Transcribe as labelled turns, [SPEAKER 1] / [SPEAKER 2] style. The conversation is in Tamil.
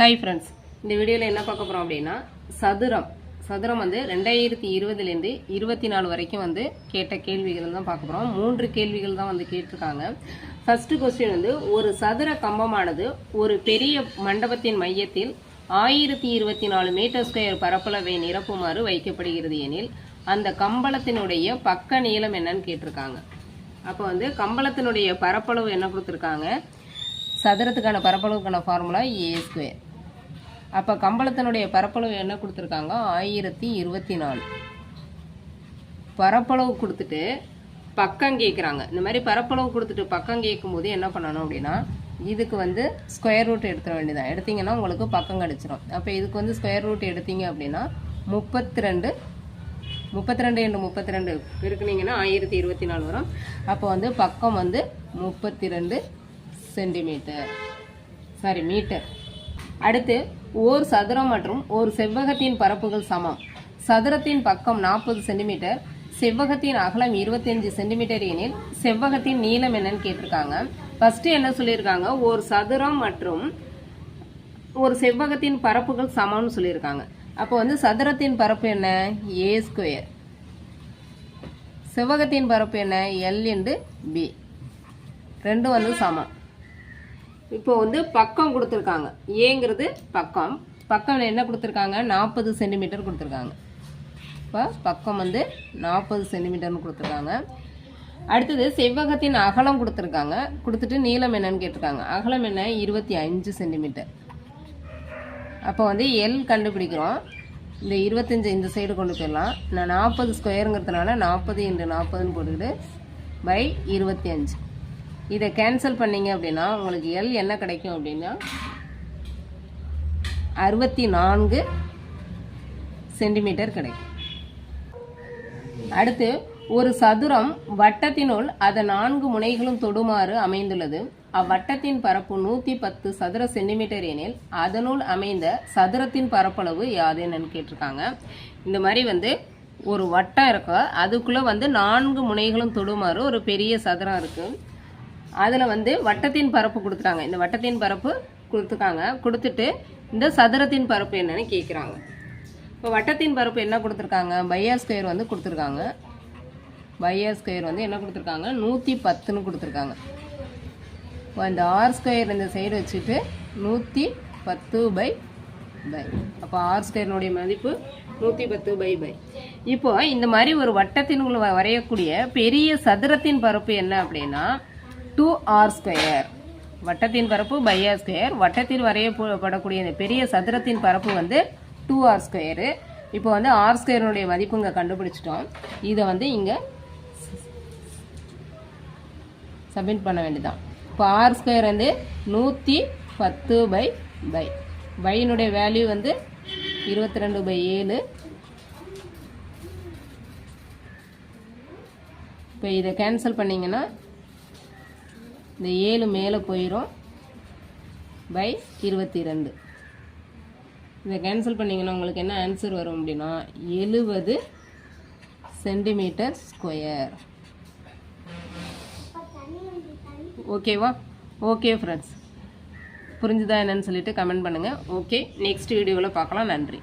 [SPEAKER 1] ஹாய் ஃப்ரெண்ட்ஸ் இந்த வீடியோவில் என்ன பார்க்க போகிறோம் அப்படின்னா சதுரம். சதுரம் வந்து ரெண்டாயிரத்தி இருபதுலேருந்து இருபத்தி நாலு வரைக்கும் வந்து கேட்ட கேள்விகள் தான் பார்க்க போகிறோம் மூன்று கேள்விகள் தான் வந்து கேட்டிருக்காங்க. ஃபஸ்ட்டு கொஸ்டின் வந்து ஒரு சதுர கம்பமானது ஒரு பெரிய மண்டபத்தின் மையத்தில் ஆயிரத்தி இருபத்தி நாலு மீட்டர் ஸ்கொயர் பரப்பளவை நிரப்புமாறு வைக்கப்படுகிறது எனில் அந்த கம்பளத்தினுடைய பக்க நீளம் என்னன்னு கேட்டிருக்காங்க. அப்போ வந்து கம்பளத்தினுடைய பரப்பளவு என்ன கொடுத்துருக்காங்க? சதுரத்துக்கான பரப்பளவுக்கான ஃபார்முலா ஏ ஸ்கொயர் அப்போ கம்பளத்தினுடைய பரப்பளவு என்ன கொடுத்துருக்காங்க? ஆயிரத்தி இருபத்தி நாலு பரப்பளவு கொடுத்துட்டு பக்கம் கேட்குறாங்க இந்த மாதிரி பரப்பளவு கொடுத்துட்டு பக்கம் கேட்கும்போது என்ன பண்ணணும் அப்படின்னா இதுக்கு வந்து ஸ்கொயர் ரூட் எடுத்துட வேண்டியதான் எடுத்தீங்கன்னா உங்களுக்கு பக்கம் கிடச்சிரும். அப்போ இதுக்கு வந்து ஸ்கொயர் ரூட் எடுத்தீங்க அப்படின்னா முப்பத்தி ரெண்டு முப்பத்தி ரெண்டு இன்ட்டு முப்பத்தி ரெண்டு இருக்குனீங்கன்னா ஆயிரத்தி இருபத்தி நாலு வரும். அப்போ வந்து பக்கம் வந்து முப்பத்தி ரெண்டு சென்டிமீட்டர். சாரி மீட்டர் அடுத்து ஓர் சதுரம் மற்றும் ஒரு செவ்வகத்தின் பரப்புகள் சமம். சதுரத்தின் பக்கம் நாற்பது சென்டிமீட்டர் செவ்வகத்தின் அகலம் இருபத்தஞ்சு சென்டிமீட்டர் எனில் செவ்வகத்தின் நீளம் என்னன்னு கேட்டிருக்காங்க. ஃபர்ஸ்ட் என்ன சொல்லியிருக்காங்க? ஒரு சதுரம் மற்றும் ஒரு செவ்வகத்தின் பரப்புகள் சமம்னு சொல்லியிருக்காங்க. அப்போ வந்து சதுரத்தின் பரப்பு என்ன? ஏ ஸ்கொயர் செவ்வகத்தின் பரப்பு என்ன? எல் இன்டு பி ரெண்டும் வந்து சமம். இப்போ வந்து பக்கம் கொடுத்துருக்காங்க. ஏங்கிறது பக்கம். பக்கம் என்ன கொடுத்துருக்காங்க? நாற்பது சென்டிமீட்டர் கொடுத்துருக்காங்க. இப்போ பக்கம் வந்து நாற்பது சென்டிமீட்டர்னு கொடுத்துருக்காங்க. அடுத்தது செவ்வகத்தின் அகலம் கொடுத்துருக்காங்க. கொடுத்துட்டு நீளம் என்னன்னு கேட்டிருக்காங்க. அகலம் என்ன? இருபத்தி அஞ்சு சென்டிமீட்டர். அப்போ வந்து எல் கண்டுபிடிக்கிறோம். இந்த இருபத்தஞ்சு இந்த சைடு கொண்டு போயிடலாம். நான் நாற்பது ஸ்கொயருங்கிறதுனால நாற்பது இன்று நாற்பதுன்னு போட்டுக்கிட்டு பை இருபத்தி அஞ்சு இதை கேன்சல் பண்ணீங்க அப்படின்னா உங்களுக்கு எல் என்ன கிடைக்கும் அப்படின்னா அறுபத்தி நான்கு சென்டிமீட்டர் கிடைக்கும். அடுத்து ஒரு சதுரம் வட்டத்தினுள் அதன் நான்கு முனைகளும் தொடுமாறு அமைந்துள்ளது. அவ்வட்டத்தின் பரப்பு நூற்றி பத்து சதுர சென்டிமீட்டர் எனில் அதனுள் அமைந்த சதுரத்தின் பரப்பளவு யாதுன்னு கேட்டிருக்காங்க. இந்த மாதிரி வந்து ஒரு வட்டம் இருக்கும் அதுக்குள்ளே வந்து நான்கு முனைகளும் தொடுமாறு ஒரு பெரிய சதுரம் இருக்குது அதில் வந்து வட்டத்தின் பரப்பு கொடுத்துட்டாங்க இந்த வட்டத்தின் பரப்பு கொடுத்துருக்காங்க கொடுத்துட்டு இந்த சதுரத்தின் பரப்பு என்னன்னு கேட்குறாங்க இப்போ வட்டத்தின் பரப்பு என்ன கொடுத்துருக்காங்க? பையர் ஸ்கொயர் வந்து கொடுத்துருக்காங்க. பையா ஸ்கொயர் வந்து என்ன கொடுத்துருக்காங்க? நூற்றி பத்துன்னு கொடுத்துருக்காங்க. இப்போ இந்த ஆர் ஸ்கொயர் இந்த சைடு வச்சுட்டு நூற்றி பத்து பை பை அப்போ ஆர் ஸ்கொயர்னுடைய மதிப்பு நூற்றி பத்து பை பை இப்போ இந்த மாதிரி ஒரு வட்டத்தின் வ- வரையக்கூடிய பெரிய சதுரத்தின் பரப்பு என்ன அப்படின்னா டூ ஆர் ஸ்கொயர் வட்டத்தின் பரப்பு பை ஆர் ஸ்கொயர் வட்டத்தில் வரையப்படக்கூடிய இந்த பெரிய சதுரத்தின் பரப்பு வந்து டூ ஆர் ஸ்கொயரு இப்போ வந்து ஆர் ஸ்கொயருடைய மதிப்பு இங்கே கண்டுபிடிச்சிட்டோம். இதை வந்து இங்கே சப்மிட் பண்ண வேண்டியதான் இப்போ ஆர் ஸ்கொயர் வந்து நூற்றி பத்து பை பை பையினுடைய வேல்யூ வந்து இருபத்தி ரெண்டு பை ஏழு. இப்போ இதை கேன்சல் பண்ணிங்கன்னா இந்த ஏழு மேலே போயிடும் பை இருபத்தி ரெண்டு இதை கேன்சல் பண்ணிங்கன்னா உங்களுக்கு என்ன ஆன்சர் வரும் அப்படின்னா எழுபது சென்டிமீட்டர் ஸ்கொயர் ஓகேவா ஓகே ஃப்ரெண்ட்ஸ் புரிஞ்சுதா என்னன்னு சொல்லிட்டு கமெண்ட் பண்ணுங்கள் ஓகே நெக்ஸ்ட் வீடியோவில் பார்க்கலாம். நன்றி.